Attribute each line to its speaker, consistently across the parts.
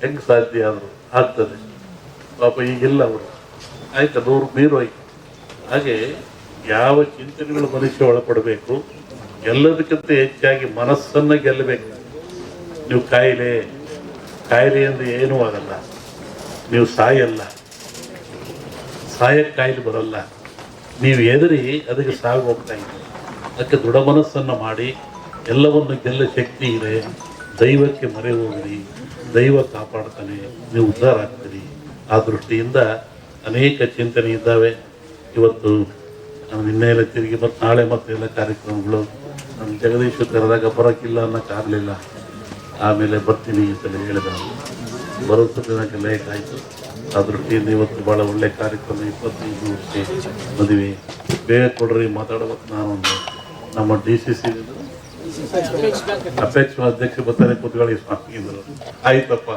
Speaker 1: ಹೆಂಗೆ ಸಾಧ್ಯ ಆದರು ಆಗ್ತದೆ. ಪಾಪ ಈಗಿಲ್ಲ ಅವರು ಆಯ್ತಾ ನೂರು ಆಯ್ತು. ಹಾಗೆ ಯಾವ ಚಿಂತನೆಗಳು ಮನುಷ್ಯ ಒಳಪಡಬೇಕು? ಎಲ್ಲದಕ್ಕಿಂತ ಹೆಚ್ಚಾಗಿ ಮನಸ್ಸನ್ನು ಗೆಲ್ಲಬೇಕು. ನೀವು ಕಾಯಿಲೆ ಕಾಯಿಲೆ ಅಂದ್ರೆ ಏನೂ ಆಗಲ್ಲ. ನೀವು ಸಾಯಲ್ಲ. ಸಾಯಕ್ಕೆ ಕಾಯಿಲೆ ಬರಲ್ಲ. ನೀವು ಎದುರಿ ಅದಕ್ಕೆ ಸಾಗು ಹೋಗ್ತಾ ಇದೆ. ಅದಕ್ಕೆ ದೃಢ ಮನಸ್ಸನ್ನು ಮಾಡಿ ಎಲ್ಲವನ್ನು ಗೆಲ್ಲ ಶಕ್ತಿ ಇದೆ. ದೈವಕ್ಕೆ ಮರೆ ಹೋಗ್ರಿ, ದೈವ ಕಾಪಾಡ್ತಾನೆ, ನೀವು ಉದ್ಧಾರ ಆಗ್ತೀರಿ. ಆ ದೃಷ್ಟಿಯಿಂದ ಅನೇಕ ಚಿಂತನೆ ಇದ್ದಾವೆ. ಇವತ್ತು ನಿನ್ನೆ ಎಲ್ಲ ತಿರುಗಿ ಮತ್ತು ನಾಳೆ ಮತ್ತೆ ಎಲ್ಲ ಕಾರ್ಯಕ್ರಮಗಳು. ನಮ್ಮ ಜಗದೀಶ್ ಕರೆದಾಗ ಬರೋಕ್ಕಿಲ್ಲ ಅನ್ನೋಕ್ಕಾಗಲಿಲ್ಲ ಆಮೇಲೆ ಬರ್ತೀನಿ ಅಂತಲೇ ಹೇಳಿದ ಬರೋದು ದಿನಕ್ಕೆ ಲೇಟ್ ಆಯಿತು. ಆ ದೃಷ್ಟಿಯಿಂದ ಇವತ್ತು ಭಾಳ ಒಳ್ಳೆ ಕಾರ್ಯಕ್ರಮ ಇಪ್ಪತ್ತೈದು ವರ್ಷ ಮದುವೆ. ಬೇಗ ಕೊಡ್ರಿ, ಮಾತಾಡ್ಬೇಕು ನಾನೊಂದು. ನಮ್ಮ ಡಿ ಸಿ ಸಿ ಅಪೇಕ್ಷ ಅಧ್ಯಕ್ಷ ಬರ್ತಾರೆ ಕೂತ್ಕೊಳ್ಳಿ ಸ್ವಾಮಿ ಆಯ್ತಪ್ಪ,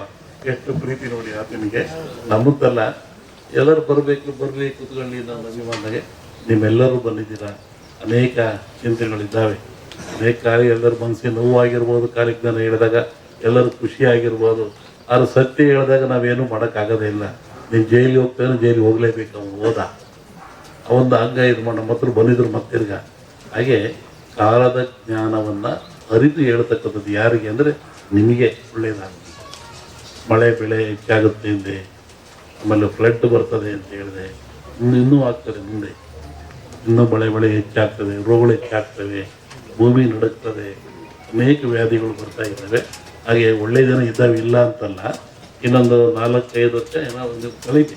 Speaker 1: ಎಷ್ಟು ಪ್ರೀತಿ ನೋಡಿ ಆತನಿಗೆ ನಮ್ಮದಲ್ಲ ಎಲ್ಲರೂ ಬರಬೇಕು, ಬರಲಿ ಕೂತ್ಕೊಳ್ಳಿ ನಾನು ಅಭಿಮಾನಿಗೆ ನಿಮ್ಮೆಲ್ಲರೂ ಬಂದಿದ್ದೀರಾ. ಅನೇಕ ಚಿಂತೆಗಳಿದ್ದಾವೆ. ಅನೇಕ ಕಾಲಿ ಎಲ್ಲರ ಮನಸ್ಸಿಗೆ ನೋವಾಗಿರ್ಬೋದು ಕಾರ್ಯಕ್ರಮ ಹೇಳಿದಾಗ ಎಲ್ಲರೂ ಖುಷಿಯಾಗಿರ್ಬೋದು. ಆದ್ರೆ ಸತ್ಯ ಹೇಳಿದಾಗ ನಾವೇನು ಮಾಡೋಕ್ಕಾಗೋದೇ ಇಲ್ಲ. ನೀನು ಜೈಲಿಗೆ ಹೋಗ್ತಾನೆ ಜೈಲಿಗೆ ಹೋಗಲೇಬೇಕು, ಅವನು ಹೋದ. ಅವೊಂದು ಅಂಗ ಇದು ಮಾಡಿ, ನಮ್ಮ ಹತ್ರ ಬಂದಿದ್ರು ಮತ್ತಿರ್ಗ ಹಾಗೆ ಕಾಲದ ಜ್ಞಾನವನ್ನು ಅರಿತು ಹೇಳ್ತಕ್ಕಂಥದ್ದು ಯಾರಿಗೆ ಅಂದರೆ ನಿಮಗೆ ಒಳ್ಳೆಯದಾಗುತ್ತೆ ಮಳೆ ಬೆಳೆ ಹೆಚ್ಚಾಗುತ್ತೆ ಅಂದೆ, ಆಮೇಲೆ ಫ್ಲಡ್ ಬರ್ತದೆ ಅಂತ ಹೇಳಿದೆ, ಇನ್ನು ಆಗ್ತದೆ ಮುಂದೆ. ಇನ್ನೂ ಮಳೆ ಬೆಳೆ ಹೆಚ್ಚಾಗ್ತದೆ, ರೋಗಗಳು ಹೆಚ್ಚಾಗ್ತವೆ, ಭೂಮಿ ನಡುಗ್ತದೆ, ಅನೇಕ ವ್ಯಾಧಿಗಳು ಬರ್ತಾ ಇದ್ದಾವೆ. ಹಾಗೆ ಒಳ್ಳೆಯ ಜನ ಇದ್ದಾವೆ ಇಲ್ಲ ಅಂತಲ್ಲ, ಇನ್ನೊಂದು ನಾಲ್ಕೈದು ವರ್ಷ ಏನೋ ಒಂದು ಕಳೀತಿ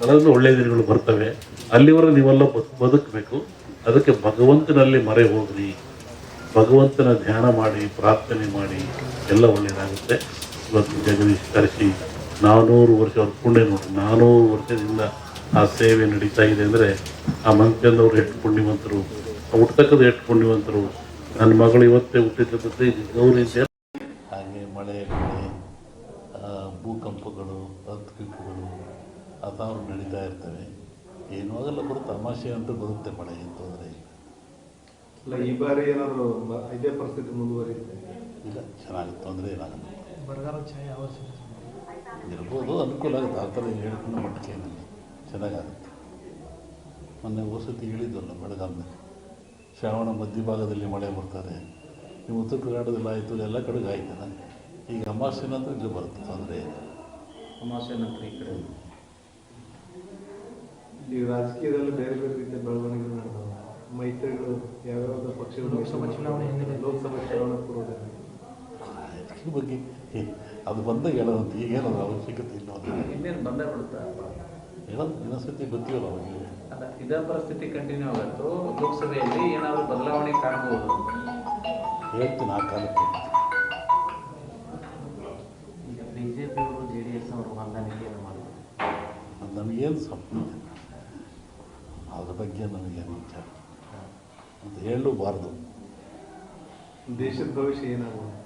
Speaker 1: ಕಳೆದ್ರೆ ಒಳ್ಳೆಯ ದಿನಗಳು ಬರ್ತವೆ. ಅಲ್ಲಿವರೆಗೂ ನೀವೆಲ್ಲ ಬದ್- ಬದುಕಬೇಕು. ಅದಕ್ಕೆ ಭಗವಂತನಲ್ಲಿ ಮರೆ ಹೋಗ್ರಿ. ಭಗವಂತನ ಧ್ಯಾನ ಮಾಡಿ, ಪ್ರಾರ್ಥನೆ ಮಾಡಿ, ಎಲ್ಲ ಒಳ್ಳೆಯದಾಗುತ್ತೆ. ಇವತ್ತು ಜಗದೀಶ್ ಕರೆಸಿ ನಾನ್ನೂರು ವರ್ಷ ಅವ್ರ ಪುಣ್ಯ ನೋಡಿ ನಾನ್ನೂರು ವರ್ಷದಿಂದ ಆ ಸೇವೆ ನಡೀತಾ ಇದೆ ಅಂದರೆ ಆ ಮಂತ್ಯಂದವ್ರು ಎಷ್ಟು ಪುಣ್ಯವಂತರು ಹುಟ್ಟತಕ್ಕದ್ದು ಎಷ್ಟು ಪುಣ್ಯವಂತರು, ನನ್ನ ಮಗಳು ಇವತ್ತೇ ಹುಟ್ಟಿರ್ತಕ್ಕಂಥ ಇದು ಗೌರಿ ಹಾಗೆ ಮಳೆ ಭೂಕಂಪಗಳು ಅರ್ಥಕ್ವಿಕ್ಗಳು ಅದಾರು ನಡೀತಾ ಇರ್ತವೆ. ಏನೂ ಆಗಲ್ಲ ಬರುತ್ತೆ ತಮಾಷೆ ಅಂತೂ ಬರುತ್ತೆ ಮಳೆ ಏನು ತೊಂದರೆ ಇಲ್ಲ.
Speaker 2: ಇಲ್ಲ ಈ ಬಾರಿ ಏನಾದರೂ ಇದೇ ಪರಿಸ್ಥಿತಿ ಮುಂದುವರಿಯುತ್ತೆ?
Speaker 1: ಇಲ್ಲ ಚೆನ್ನಾಗಿ ತೊಂದರೆ ಏನಾಗಲ್ಲ
Speaker 3: ಬರಗಾಲ ಛಾಯೆ
Speaker 1: ಇರ್ಬೋದು ಅನುಕೂಲ ಆಗುತ್ತೆ. ಆ ಥರ ಹೇಳ್ಕೊಂಡು ಮಟ್ಟಕ್ಕೆ ನನಗೆ ಚೆನ್ನಾಗಾಗುತ್ತೆ. ಮೊನ್ನೆ ವಸತಿ ಹೇಳಿದ್ವಲ್ಲ ಬೆಳಗಾಮದಲ್ಲಿ ಶ್ರಾವಣ ಮಧ್ಯಭಾಗದಲ್ಲಿ ಮಳೆ ಬರ್ತಾರೆ. ನೀವು ಉತ್ತರ ಕರ್ನಾಟಕದಲ್ಲಿ ಆಯಿತು ಎಲ್ಲ ಕಡೆಗೆ ಆಯ್ತಲ್ಲ. ಈಗ ಅಮಾವಾಸ್ಯೆ ನಂತರ ಇಲ್ಲಿ ಬರುತ್ತೆ ತೊಂದರೆ ಇಲ್ಲ.
Speaker 4: ಅಮಾವಾಸ್ಯೆ ನಂತರ ಈ ಕಡೆ.
Speaker 2: ಈ ರಾಜಕೀಯದಲ್ಲಿ ಬೇರೆ ಬೇರೆ ರೀತಿಯ ಬೆಳವಣಿಗೆಗಳು ನಡೆದವು. ಮೈತ್ರಿಗಳು ಯಾವ್ಯಾವ ಪಕ್ಷಗಳು
Speaker 3: ಲೋಕಸಭಾ ಚುನಾವಣೆ ಹಿನ್ನೆಲೆ.
Speaker 2: ಲೋಕಸಭಾ ಚುನಾವಣೆ ಪೂರ್ವದಲ್ಲಿ.
Speaker 1: ಬಗ್ಗೆ ಅದು ಬಂದಾಗ ಹೇಳೋದಂತ ಈಗೇನದು ಅವಶ್ಯಕತೆ ಇಲ್ಲ
Speaker 4: ಇನ್ನೇನು ಬಂದೇ ಬಿಡುತ್ತಾ?
Speaker 1: ಹೇಳೋದು ದಿನಸ್ಥಿತಿ ಗೊತ್ತಿಲ್ಲ ಅವಾಗ
Speaker 4: ಅಲ್ಲ ಇದೇ ಪರಿಸ್ಥಿತಿ ಕಂಟಿನ್ಯೂ ಆಗುತ್ತೆ? ಲೋಕಸಭೆಯಲ್ಲಿ ಏನಾದರೂ ಬದಲಾವಣೆ ಕಾಣಬಹುದು?
Speaker 1: ಹೇಳ್ತೀನಿ ಆ ಕಾಲಕ್ಕೆ.
Speaker 5: ಈಗ ಬಿ ಜೆ ಪಿಯವರು ಜೆ ಡಿ ಎಸ್ ಅವರು ಹೊಂದಾಣಿಕೆಯನ್ನು ಮಾಡಿದ್ರು.
Speaker 1: ಅದು ನಮಗೇನು ಸಂಬಂಧ ಬಗ್ಗೆ ನನಗೆ ವಿಚಾರ ಅಂತ ಹೇಳಲೂಬಾರ್ದು
Speaker 2: ದೇಶದ ಭವಿಷ್ಯ ಏನಾಗುತ್ತೆ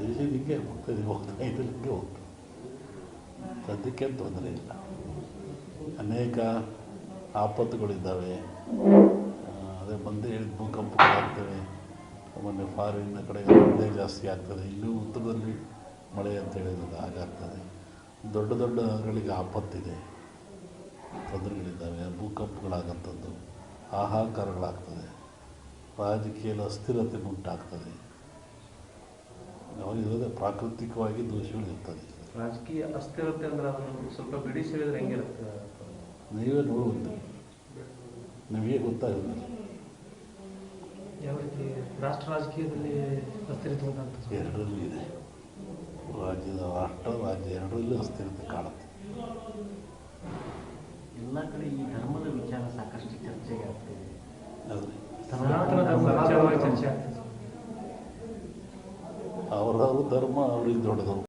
Speaker 1: ದೇಶ ಹಿಂಗೆ ಹೋಗ್ತದೆ ಹೋಗ್ತಾ ಇದ್ರೆ ಹಿಂಗೆ ಹೋಗ್ತದೆ. ಸದ್ಯಕ್ಕೆ ತೊಂದರೆ ಇಲ್ಲ. ಅನೇಕ ಆಪತ್ತುಗಳಿದ್ದಾವೆ. ಅದೇ ಬಂದು ಹೇಳಿದ ಭೂಕಂಪಗಳಾಗ್ತವೆ ಮೊನ್ನೆ ಫಾರಿನ್ ಕಡೆ ಮಳೆ ಜಾಸ್ತಿ ಆಗ್ತದೆ. ಇನ್ನೂ ಉತ್ತರದಲ್ಲಿ ಮಳೆ ಅಂತ ಹೇಳಿದ್ರೆ ಹಾಗಾಗ್ತದೆ ದೊಡ್ಡ ದೊಡ್ಡ ನಗರಗಳಿಗೆ ಆಪತ್ತಿದೆ. ತೊಂದರೆಗಳಿದ್ದಾವೆ ಭೂಕಂಪಗಳಾಗಂಥದ್ದು ಹಾಹಾಕಾರಗಳಾಗ್ತದೆ ರಾಜಕೀಯದ ಅಸ್ಥಿರತೆ ಉಂಟಾಗ್ತದೆ. ಇರೋದೇ ಪ್ರಾಕೃತಿಕವಾಗಿ ದೋಷಗಳಿರ್ತದೆ.
Speaker 4: ರಾಜಕೀಯ ಅಸ್ಥಿರತೆ ಅಂದ್ರೆ ಅದನ್ನು ಸ್ವಲ್ಪ ಬಿಡಿಸಿ ಹೇಳಿದ್ರೆ ಹೆಂಗಿರುತ್ತೆ?
Speaker 1: ನೀವೇ ನೋಡುವುದು ನಿಮಗೆ ಗೊತ್ತಾಗಿಲ್ಲ
Speaker 3: ಯಾವ ರೀತಿ ರಾಷ್ಟ್ರ ರಾಜಕೀಯದಲ್ಲಿ ಅಸ್ಥಿರತೆ ಉಂಟಾಗ್ತದೆ
Speaker 1: ಎರಡರಲ್ಲೂ ಇದೆ. ರಾಜ್ಯದ ರಾಷ್ಟ್ರ ರಾಜ್ಯ ಎರಡರಲ್ಲೂ ಅಸ್ಥಿರತೆ ಕಾಣುತ್ತೆ.
Speaker 5: ಎಲ್ಲ ಕಡೆ ಈ ಧರ್ಮದ ವಿಚಾರ ಸಾಕಷ್ಟು ಚರ್ಚೆಗೆ ಆಗ್ತಿದೆ.
Speaker 1: ಅವರ ಧರ್ಮ ಅವ್ರಿಗೆ ದೊಡ್ಡದು.